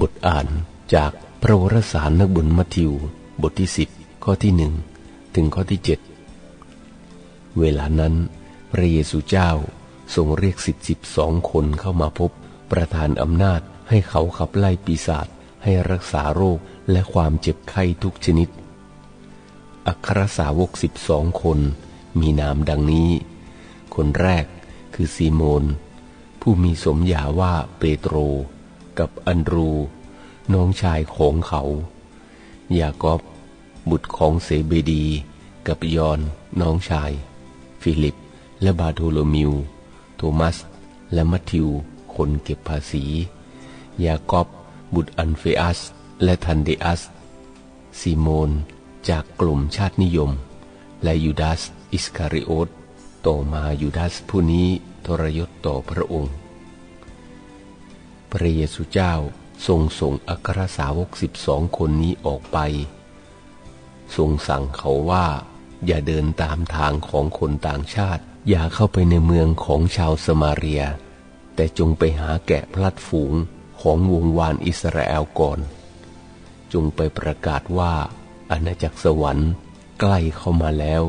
บทอ่านจากพระวรสารนักบุญมัทธิว บทที่สิบข้อที่หนึ่งถึงข้อที่เจ็ดเวลานั้น พระเยซูเจ้าทรงเรียกสิทธิสิบสองคนเข้ามาพบ ประทานอำนาจให้เขาขับไล่ปีศาจให้รักษาโรคและความเจ็บไข้ทุกชนิด อัครสาวกสิบสองคนมีนามดังนี้ คนแรกคือซีโมน ผู้มีสมญาว่าเปโตร กับอันรู น้องชายของเขา ยากอบ บุตรของเซเบดี กับยอน น้องชาย ฟิลิป และบาโทโลมิว โทมัส และมัทธิว คนเก็บภาษี ยากอบ บุตรอันเฟอัส และทันเดอัสซีโมน จากกลุ่มชาตินิยม และยูดาส อิสคาริโอตต่อมายูดาสผู้นี้ทรยศต่อพระองค์ พระเยซูเจ้าทรงส่งอัครสาวกสิบสองคนนี้ออกไป ทรงสั่งเขาว่า อย่าเดินตามทางของคนต่างชาติ อย่าเข้าไปในเมืองของชาวสมาเรีย แต่จงไปหาแกะพลัดฝูงของวงวานอิสราเอลก่อน จงไปประกาศว่าอาณาจักรสวรรค์ใกล้เข้ามาแล้ว